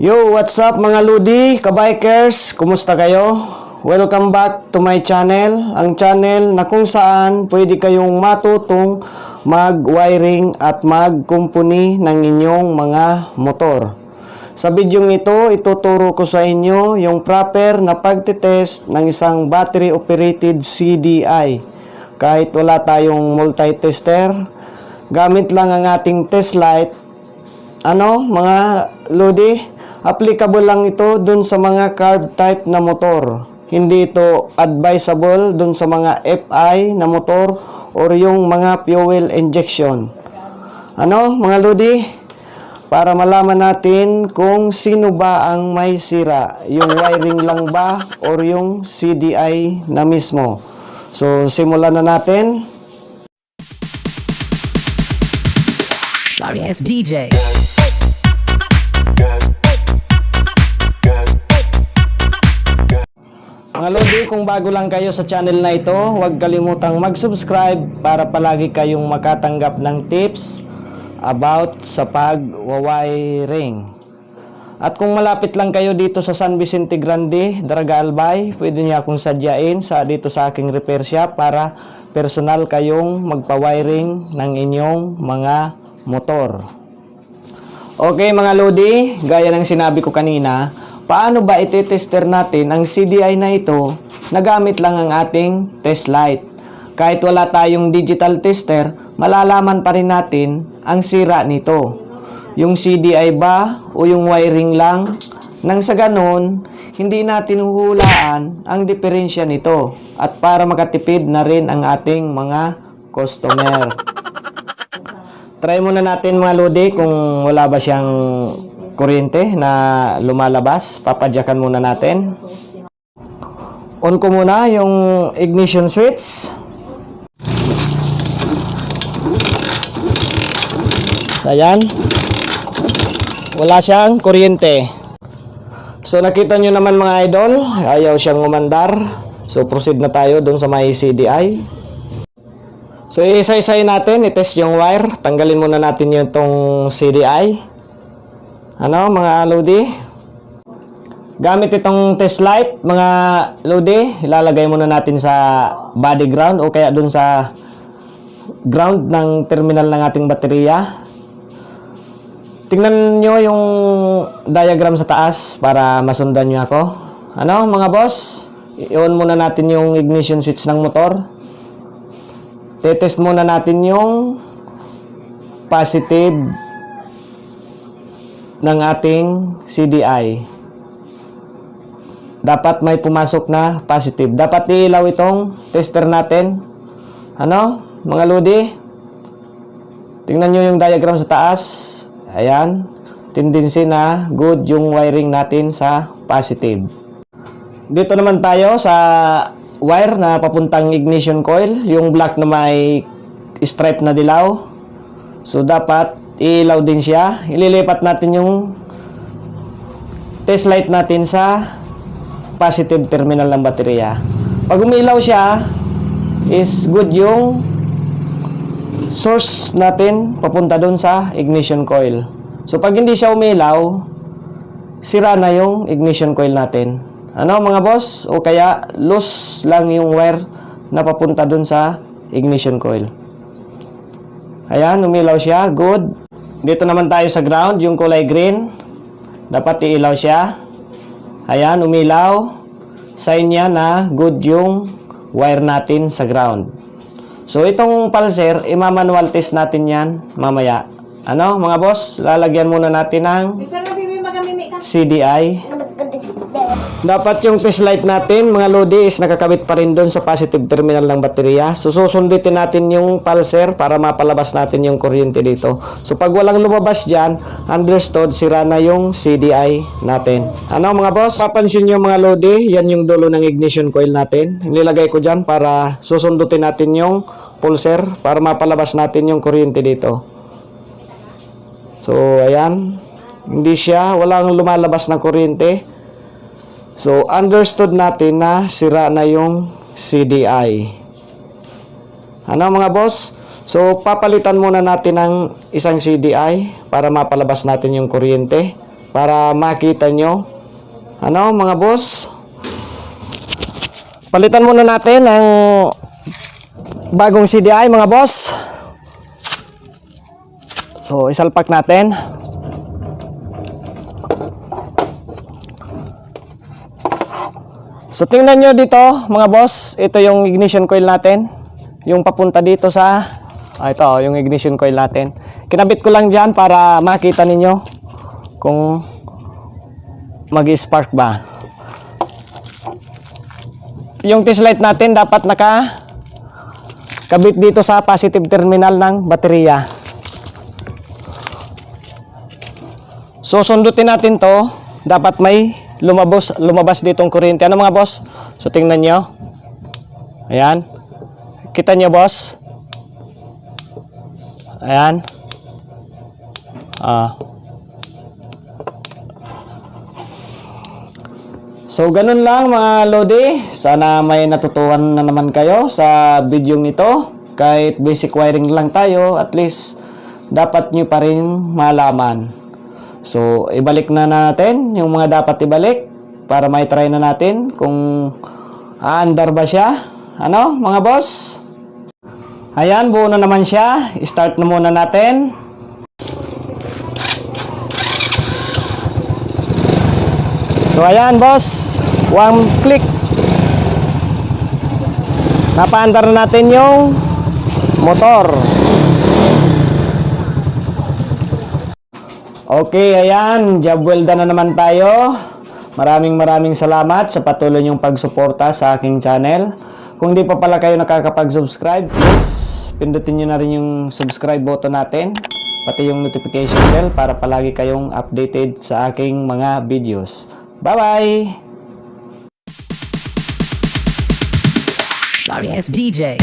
Yo, what's up mga Ludi, kabikers? Kumusta kayo? Welcome back to my channel, ang channel na kung saan pwede kayong matutong mag-wiring at mag-kumpuni ng inyong mga motor. Sa bidyong ito, ituturo ko sa inyo yung proper na pagtitest ng isang battery operated CDI. Kahit wala tayong multi-tester, gamit lang ang ating test light ano, mga Lodi, applicable lang ito dun sa mga carb type na motor. Hindi ito advisable dun sa mga FI na motor or yung mga fuel injection. Ano, mga Lodi? Para malaman natin kung sino ba ang may sira, yung wiring lang ba or yung CDI na mismo. So, simulan na natin. Sorry ass DJ. Mga Lodi, kung bago lang kayo sa channel na ito, huwag kalimutang mag-subscribe para palagi kayong makatanggap ng tips about sa pag-wiring. At kung malapit lang kayo dito sa San Vicente Grande, Daraga Albay, pwede niya akong sadyain sa, dito sa aking repair shop para personal kayong magpa-wiring ng inyong mga motor. Okay mga Lodi, gaya ng sinabi ko kanina, paano ba itetester natin ang CDI na ito na gamit lang ang ating test light? Kahit wala tayong digital tester, malalaman pa rin natin ang sira nito. Yung CDI ba o yung wiring lang? Nang sa ganon, hindi natin huhulaan ang diferensya nito at para makatipid na rin ang ating mga customer. Try muna natin mga Lodi kung wala ba siyang kuryente na lumalabas. Papadyakan muna natin. On ko muna yung ignition switch. Ayan. Wala siyang kuryente. So nakita nyo naman mga idol, ayaw siyang umandar. So proceed na tayo dun sa may CDI. So, isa-isay natin, itest yung wire. Tanggalin muna natin yung tong CDI. Ano, mga Lodi? Gamit itong test light, mga Lodi, ilalagay muna natin sa body ground o kaya dun sa ground ng terminal ng ating baterya. Tingnan nyo yung diagram sa taas para masundan nyo ako. Ano, mga boss? I-on muna natin yung ignition switch ng motor. Tetest muna natin yung positive ng ating CDI. Dapat may pumasok na positive. Dapat iilaw itong tester natin. Ano? Mga Lodi? Tingnan nyo yung diagram sa taas. Ayan. Tendency na good yung wiring natin sa positive. Dito naman tayo sa wire na papuntang ignition coil, yung black na may stripe na dilaw. So dapat ilaw din siya. Ililipat natin yung test light natin sa positive terminal ng baterya. Pag umilaw siya, is good yung source natin papunta doon sa ignition coil. So pag hindi siya umilaw, sira na yung ignition coil natin. Ano mga boss? O kaya loose lang yung wire na papunta dun sa ignition coil. Ayan, umilaw siya. Good. Dito naman tayo sa ground, yung kulay green. Dapat iilaw siya. Ayan, umilaw. Sign niya na good yung wire natin sa ground. So, itong pulser, imamanual test natin yan mamaya. Ano, mga boss? Lalagyan muna natin ng. CDI. Dapat yung test light natin, mga Lodi, is nakakabit pa rin doon sa positive terminal ng baterya. So, susundutin natin yung pulser para mapalabas natin yung kuryente dito. So, pag walang lumabas dyan, understood, sira na yung CDI natin. Ano mga boss? Papansin nyo mga Lodi, yan yung dulo ng ignition coil natin. Nilagay ko dyan para susundutin natin yung pulser para mapalabas natin yung kuryente dito. So, ayan. Hindi siya, walang lumalabas na kuryente. So, understood natin na sira na yung CDI. Ano mga boss? So, papalitan muna natin ng isang CDI para mapalabas natin yung kuryente. para makita nyo. Ano mga boss? Palitan muna natin ang bagong CDI mga boss. So, isalpak natin. So, tingnan nyo dito, mga boss. Ito yung ignition coil natin. Yung papunta dito sa... Ah, ito, yung ignition coil natin. Kinabit ko lang dyan para makita ninyo kung mag-spark ba. Yung test light natin dapat naka kabit dito sa positive terminal ng baterya. So sundutin natin to, dapat may lumabas lumabas ditong kuryente. Ano mga boss? So tingnan nyo. Ayan. Kita nyo boss? Ayan. Ah. So ganun lang mga Lodi. Sana may natutuhan na naman kayo sa video nito. Kahit basic wiring lang tayo, at least dapat nyo pa rin malaman. So ibalik na natin yung mga dapat ibalik para may try na natin kung aandar ba siya. Ano mga boss? Ayan, buo na naman siya. Start na muna natin. So ayan boss, one click. Napaandar na natin yung motor. Okay, ayan, job well done na naman tayo. Maraming maraming salamat sa patuloy niyong pagsuporta sa aking channel. Kung di pa pala kayo nakakapag-subscribe, please pindutin niyo na rin yung subscribe button natin, pati yung notification bell para palagi kayong updated sa aking mga videos. Bye-bye! Sorry, it's DJ.